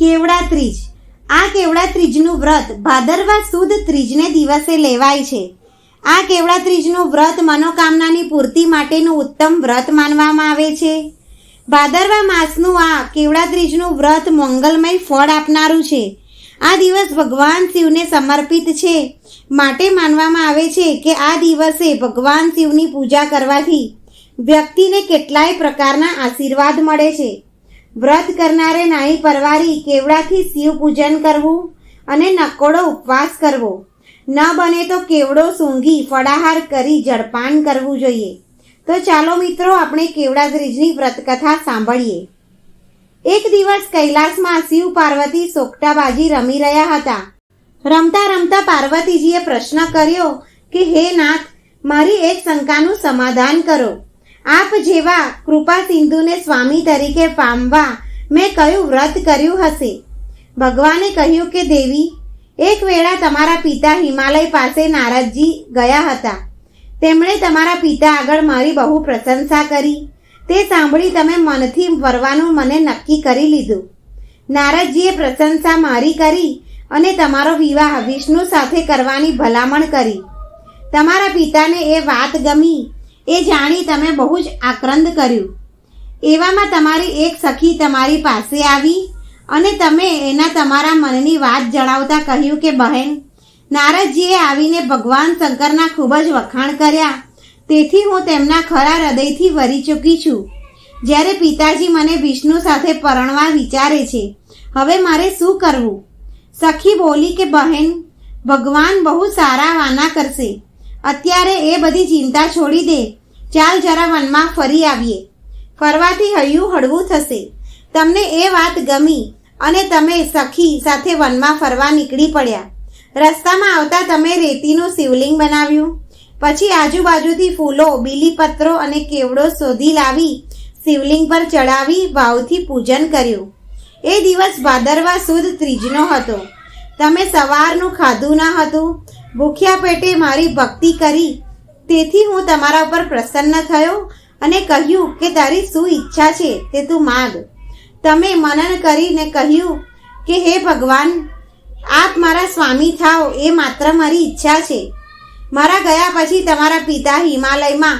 કેવડા ત્રીજ આ કેવડા ત્રીજનું વ્રત ભાદરવા સુદ ત્રીજને દિવસે લેવાય છે. આ કેવડા ત્રીજનું વ્રત મનોકામનાની પૂર્તિ માટેનું ઉત્તમ વ્રત માનવામાં આવે છે. ભાદરવા માસનું આ કેવડા ત્રીજનું વ્રત મંગલમય ફળ આપનારું છે. આ દિવસ ભગવાન શિવને સમર્પિત છે. માટે માનવામાં આવે છે કે આ દિવસે ભગવાન શિવની પૂજા કરવાથી વ્યક્તિને કેટલાય પ્રકારના આશીર્વાદ મળે છે. વ્રત કરનારે નાહી પરવારી કેવડાથી શિવ પૂજન કરવું અને નકોડો ઉપવાસ કરવો? ન બને તો કેવડો સૂંઘી ફળાહાર કરી જળપાન કરવું જોઈએ? તો ચાલો મિત્રો, આપણે કેવડા ત્રીજની વ્રતકથા સાંભળીએ. એક દિવસ કૈલાસમાં શિવ પાર્વતી સોકટાબાજી રમી રહ્યા હતા. રમતા રમતા પાર્વતીજીએ પ્રશ્ન કર્યો કે, હે નાથ, મારી એક શંકાનું સમાધાન કરો. આપ જેવા કૃપા સિંધુને સ્વામી તરીકે પામવા મેં કયું વ્રત કર્યું હશે? ભગવાને કહ્યું કે, દેવી, એક વેળા તમારા પિતા હિમાલય પાસે નારદજી ગયા હતા. તેમણે તમારા પિતા આગળ મારી બહુ પ્રશંસા કરી. તે સાંભળી તમે મનથી વરવાનું મને નક્કી કરી લીધું. નારદજીએ પ્રશંસા મારી કરી અને તમારો વિવાહ વિષ્ણુ સાથે કરવાની ભલામણ કરી. તમારા પિતાને એ વાત ગમી એ જાણી તમે બહુ જ આક્રંદ કર્યું. એવામાં તમારી એક સખી તમારી પાસે આવી અને તમે એના તમારા મનની વાત જણાવતા કહ્યું કે, બહેન, નારદજીએ આવીને ભગવાન શંકરના ખૂબ જ વખાણ કર્યા. તેથી હું તેમના ખરા હૃદયથી વરી ચૂકી છું. જ્યારે પિતાજી મને વિષ્ણુ સાથે પરણવા વિચારે છે, હવે મારે શું કરવું? સખી બોલી કે, બહેન, ભગવાન બહુ સારા વાના કરશે. અત્યારે એ બધી ચિંતા છોડી દે. ચાલ જરા વનમાં ફરી આવીએ. ફરવાથી હૈયું હળવું થશે. તમને એ વાત ગમી અને તમે સખી સાથે વનમાં ફરવા નીકળી પડ્યા. રસ્તામાં આવતા તમે રેતીનું શિવલિંગ બનાવ્યું. પછી આજુબાજુથી ફૂલો, બીલીપત્રો અને કેવડો શોધી લાવી શિવલિંગ પર ચડાવી ભાવથી પૂજન કર્યું. એ દિવસ ભાદરવા સુદ ત્રીજનો હતો. તમે સવારનું ખાધું ન હતું. ભૂખ્યા પેટે મારી ભક્તિ કરી તેથી હું તમારા ઉપર પ્રસન્ન થયો અને કહ્યું કે તારી શું ઈચ્છા છે તે તું માગ. તમે મનન કરીને કહ્યું કે, હે ભગવાન, આપ મારા સ્વામી થાઓ, એ માત્ર મારી ઈચ્છા છે. મારા ગયા પછી તમારા પિતા હિમાલયમાં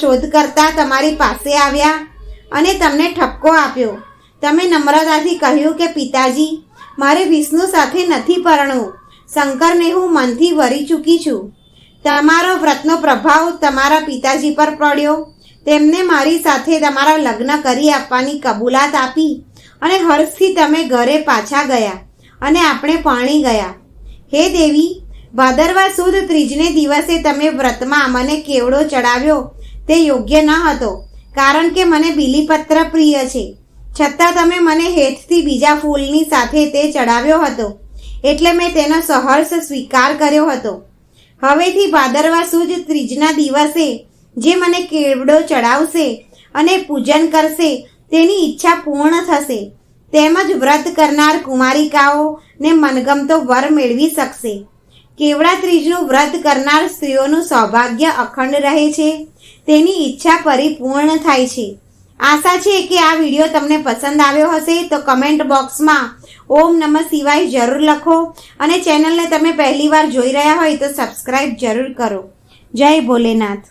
શોધ કરતા તમારી પાસે આવ્યા અને તમને ઠપકો આપ્યો. તમે નમ્રતાથી કહ્યું કે, પિતાજી, મારે વિષ્ણુ સાથે નથી પરણવું. શંકરને હું મનથી વરી ચૂકી છું. તમારો વ્રતનો પ્રભાવ તમારા પિતાજી પર પડ્યો. તેમને મારી સાથે તમારા લગ્ન કરી આપવાની કબૂલાત આપી અને હર્ષથી તમે ઘરે પાછા ગયા અને આપણે પાણી ગયા. હે દેવી, ભાદરવા સુદ ત્રીજને દિવસે તમે વ્રતમાં મને કેવડો ચડાવ્યો તે યોગ્ય ન હતો, કારણ કે મને બીલીપત્ર પ્રિય છે. છતાં તમે મને હેઠથી બીજા ફૂલની સાથે તે ચડાવ્યો હતો, એટલે મેં તેનો સહર્ષ સ્વીકાર કર્યો હતો. હવેથી ભાદરવા સુદ ત્રીજના દિવસે જે મને કેવડો ચડાવશે અને પૂજન કરશે, તેની ઈચ્છા પૂર્ણ થશે. તેમજ વ્રત કરનાર કુમારિકાઓ ને મનગમતો વર મેળવી શકશે. કેવડા ત્રીજનું વ્રત કરનાર સ્ત્રીઓનું સૌભાગ્ય અખંડ રહે છે. તેની ઈચ્છા પરિપૂર્ણ થાય છે. આશા છે કે આ વીડિયો તમને પસંદ આવ્યો હશે, તો કમેન્ટ બોક્સમાં ઓમ નમઃ શિવાય જરૂર લખો અને ચેનલને તમે પહેલીવાર જોઈ રહ્યા હોય તો સબસ્ક્રાઈબ જરૂર કરો. જય ભોલેનાથ.